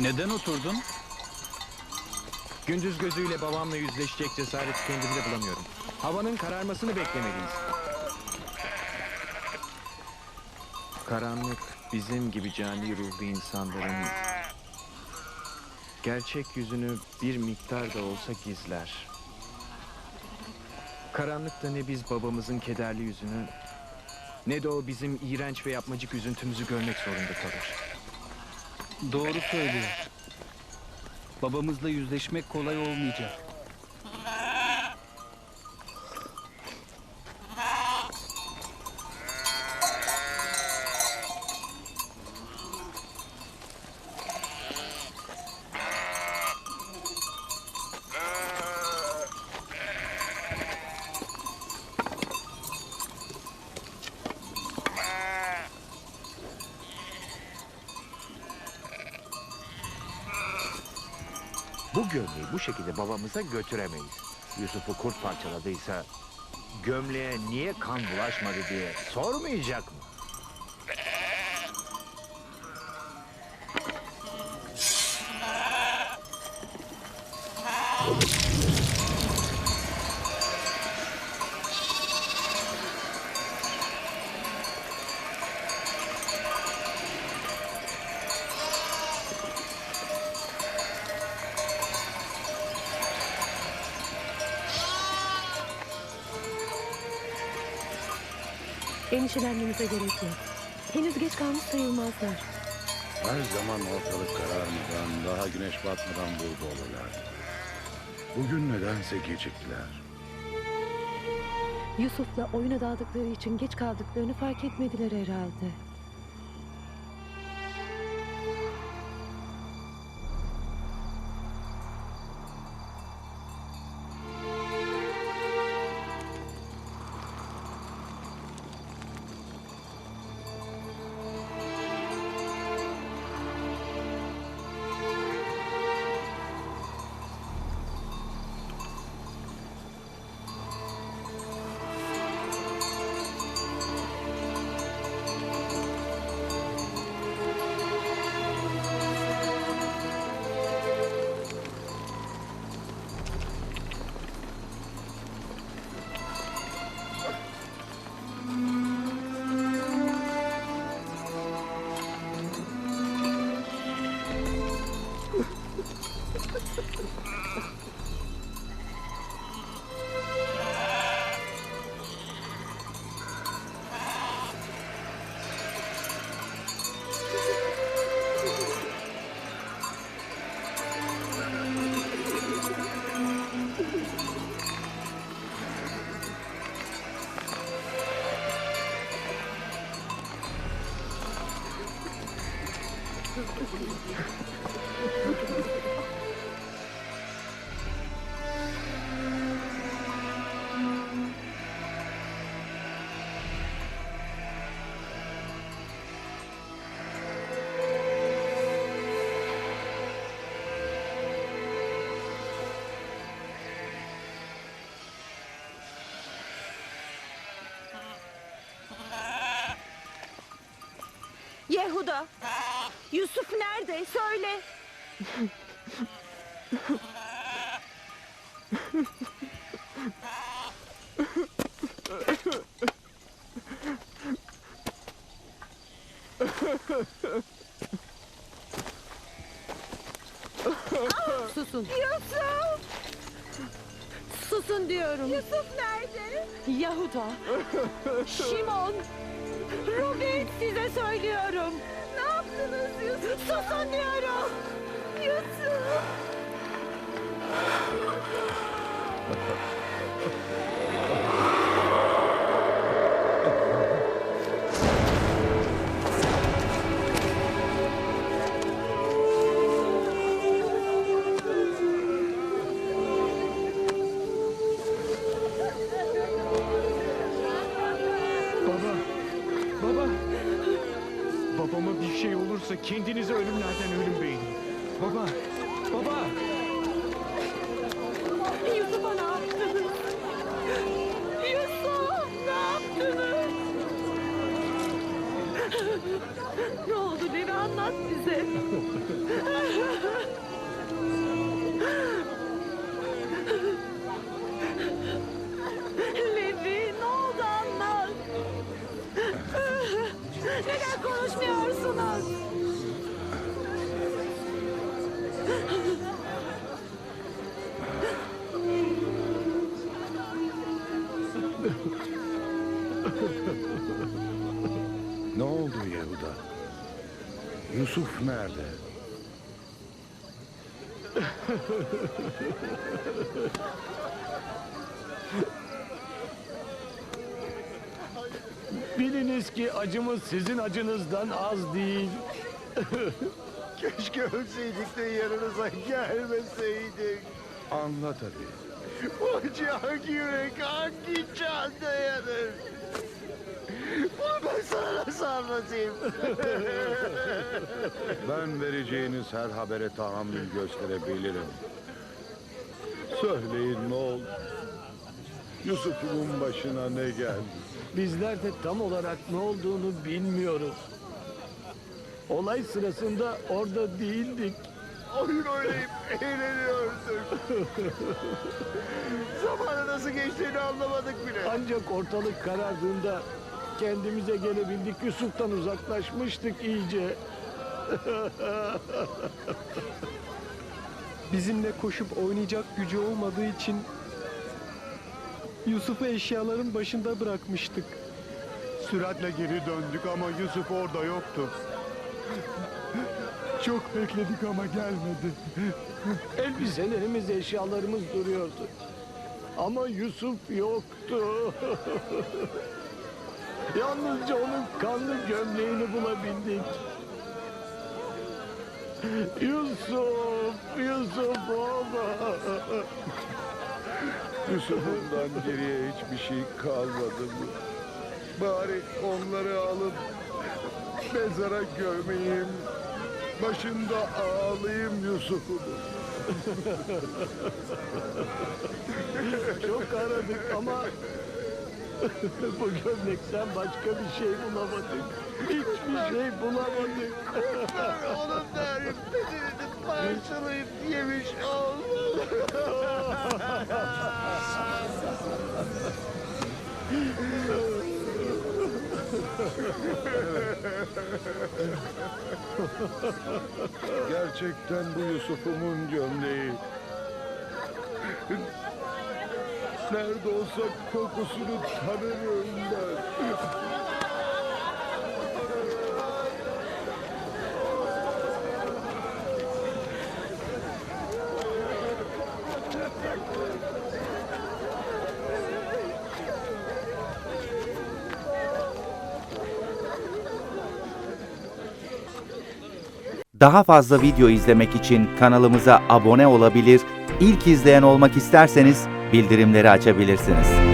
Neden oturdun? Gündüz gözüyle babamla yüzleşecek cesareti kendimde bulamıyorum. Havanın kararmasını beklemeliyiz. Karanlık bizim gibi cani ruhlu insanların gerçek yüzünü bir miktar da olsa gizler. Karanlıkta ne biz babamızın kederli yüzünü ne de o bizim iğrenç ve yapmacık üzüntümüzü görmek zorunda kalır. Doğru söylüyor. Babamızla yüzleşmek kolay olmayacak. Bu gömleği bu şekilde babamıza götüremeyiz. Yusuf'u kurt parçaladıysa gömleğe niye kan bulaşmadı diye sormayacak mı? Endişelenmenize gerek yok. Henüz geç kalmış sayılmazlar. Her zaman ortalık kararmadan, daha güneş batmadan burada olurlar. Bugün nedense geciktiler. Yusuf'la oyuna daldıkları için geç kaldıklarını fark etmediler herhalde. Thank you. Yehuda. Yusuf nerede? Söyle. Susun, Yusuf! susun diyorum. Yusuf nerede? Yahuda, Şimon, Ruben size söylüyorum. Ne yaptınız Yusuf? Susun diyorum. Yusuf! kendinizi ölümlerden ölüm beyin. Baba, baba. Yusuf'a ne yaptınız? Yusuf ne yaptınız? ne oldu Nevi anlat bize. Levi ne oldu anlat. Neden konuşmuyorsunuz? Ne oldu Yehuda? Yusuf nerede? Biliniz ki acımız sizin acınızdan az değil. Keşke ölseydik de yanınıza gelmeseydik. Anla tabii. Bu acı hangi yürek, hangi can dayanır? Bunu ben sana nasıl anlatayım? Ben vereceğiniz her habere tahammül gösterebilirim. Söyleyin ne oldu? Yusuf'un başına ne geldi? Bizler de tam olarak ne olduğunu bilmiyoruz. Olay sırasında orada değildik. Oyun oynayıp eğleniyorduk. Zamanı nasıl geçtiğini anlamadık bile. Ancak ortalık karardığında kendimize gelebildik. Yusuf'tan uzaklaşmıştık iyice. Bizimle koşup oynayacak gücü olmadığı için Yusuf'u eşyaların başında bırakmıştık. Süratle geri döndük ama Yusuf orada yoktu. Çok bekledik ama gelmedi. Elbiselerimiz, eşyalarımız duruyordu. Ama Yusuf yoktu. Yalnızca onun kanlı gömleğini bulabildik. Yusuf, Yusuf baba. Yusuf'undan geriye hiçbir şey kalmadı mı? Bari onları alıp mezara gömeyim. Başında ağlayayım Yusuf'u. Çok aradık ama bu gömlekten başka bir şey bulamadık. Hiçbir şey bulamadık. Onun bedenini parçalayıp yemiş olmalı. Gerçekten bu Yusuf'umun gömleği. Nerede olsa kokusunu tanırım ben. Daha fazla video izlemek için kanalımıza abone olabilir, ilk izleyen olmak isterseniz bildirimleri açabilirsiniz.